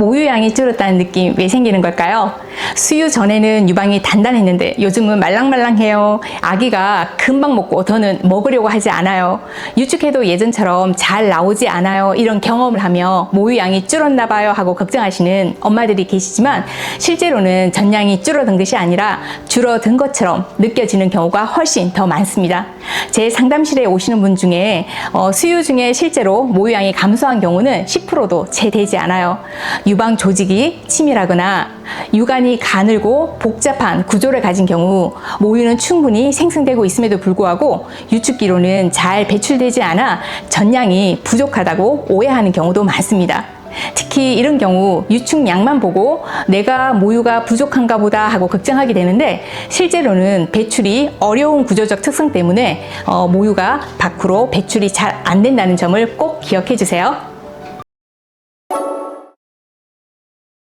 모유양이 줄었다는 느낌 왜 생기는 걸까요? 수유 전에는 유방이 단단했는데 요즘은 말랑말랑해요. 아기가 금방 먹고 더는 먹으려고 하지 않아요. 유축해도 예전처럼 잘 나오지 않아요. 이런 경험을 하며 모유양이 줄었나 봐요 하고 걱정하시는 엄마들이 계시지만 실제로는 전량이 줄어든 것이 아니라 줄어든 것처럼 느껴지는 경우가 훨씬 더 많습니다. 제 상담실에 오시는 분 중에 어, 수유 중에 실제로 모유양이 감소한 경우는 10%도 채 되지 않아요. 유방 조직이 치밀하거나 유관이 가늘고 복잡한 구조를 가진 경우 모유는 충분히 생성되고 있음에도 불구하고 유축기로는 잘 배출되지 않아 전량이 부족하다고 오해하는 경우도 많습니다. 특히 이런 경우 유축량만 보고 내가 모유가 부족한가 보다 하고 걱정하게 되는데 실제로는 배출이 어려운 구조적 특성 때문에 어, 모유가 밖으로 배출이 잘 안 된다는 점을 꼭 기억해 주세요.